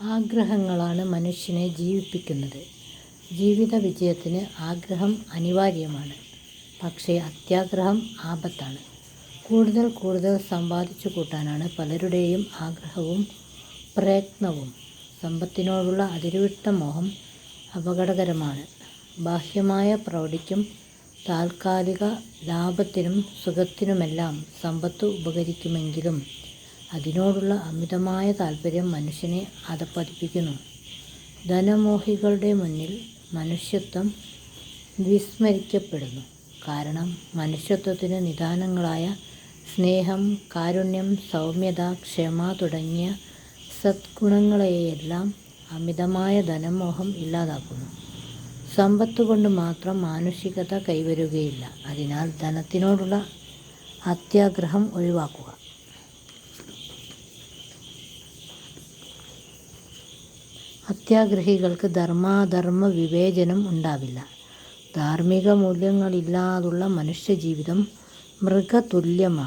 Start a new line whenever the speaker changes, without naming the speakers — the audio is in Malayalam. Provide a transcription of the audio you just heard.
ആഗ്രഹങ്ങളാണ് മനുഷ്യനെ ജീവിപ്പിക്കുന്നത്. ജീവിത വിജയത്തിന് ആഗ്രഹം അനിവാര്യമാണ്. പക്ഷേ അത്യാഗ്രഹം ആപത്താണ്. കൂടുതൽ കൂടുതൽ സമ്പാദിച്ചു കൂട്ടാനാണ് പലരുടെയും ആഗ്രഹവും പ്രയത്നവും. സമ്പത്തിനോടുള്ള അതിരുവിട്ട മോഹം അപകടകരമാണ്. ബാഹ്യമായ പ്രൗഢിക്കും താൽക്കാലിക ലാഭത്തിനും സുഖത്തിനുമെല്ലാം സമ്പത്ത് ഉപകരിക്കുമെങ്കിലും അതിനോടുള്ള അമിതമായ താൽപര്യം മനുഷ്യനെ അധഃപതിപ്പിക്കുന്നു. ധനമോഹികളുടെ മുന്നിൽ മനുഷ്യത്വം വിസ്മരിക്കപ്പെടുന്നു. കാരണം മനുഷ്യത്വത്തിന് നിദാനങ്ങളായ സ്നേഹം, കാരുണ്യം, സൗമ്യത, ക്ഷമ തുടങ്ങിയ സദ്ഗുണങ്ങളെയെല്ലാം അമിതമായ ധനമോഹം ഇല്ലാതാക്കുന്നു. സമ്പത്ത് കൊണ്ട് മാത്രം മാനുഷികത കൈവരുകയില്ല. അതിനാൽ ധനത്തിനോടുള്ള അത്യാഗ്രഹം ഒഴിവാക്കുക. അത്യാഗ്രഹികൾക്ക് ധർമാധർമ്മ വിവേചനം ഉണ്ടാവില്ല. ധാർമ്മിക മൂല്യങ്ങളില്ലാതുള്ള മനുഷ്യജീവിതം മൃഗതുല്യമാണ്.